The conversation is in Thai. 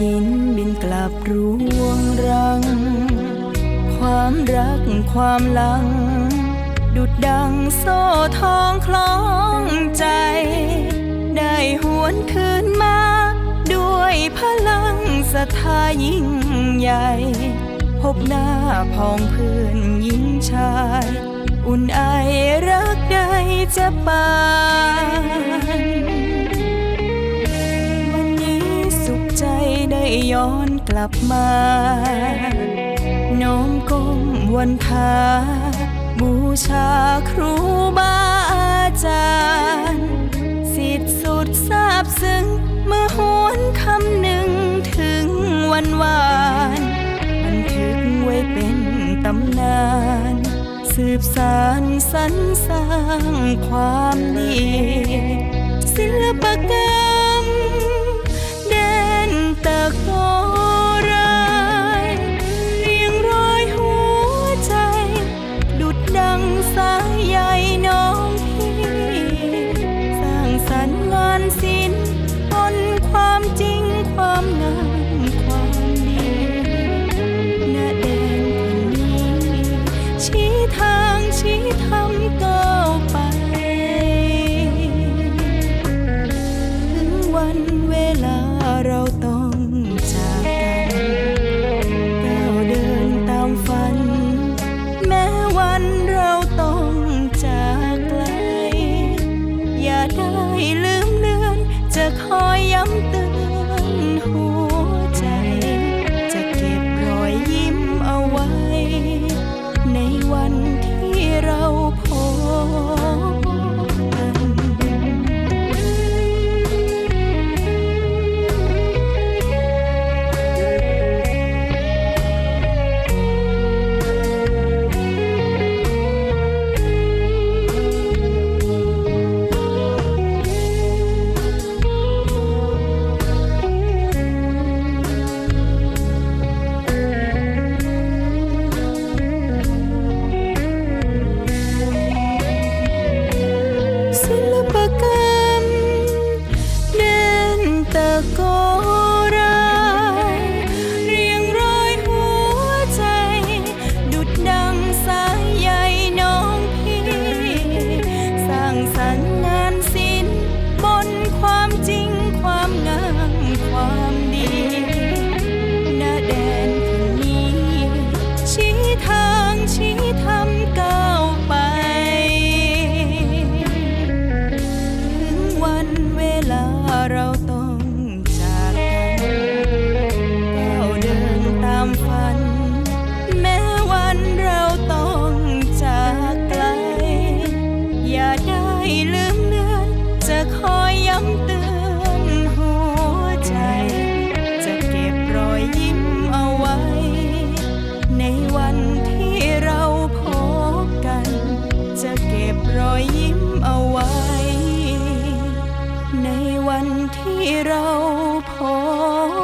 หินบินกลับรวงรัง ความรักความหลัง ดุดดังโซ่ทองคล้องใจ ได้หวนคืนมา ด้วยพลังศรัทธายิ่งใหญ่ พบหน้าพองเพื่อนหญิงชาย อุ่นไอรักใดจะปาน ย้อนกลับมาน้อมก้มวันทา บูชาครูบาอาจารย์ สิทธิสุดซาบซึ้งเมื่อหวนคำหนึ่งถึงวันวานบันทึกไว้เป็นตำนาน สืบสารสรรสร้างความดี ศิลปกรรม บรอยยิ้มเอาไว้ ในวันที่เราพบ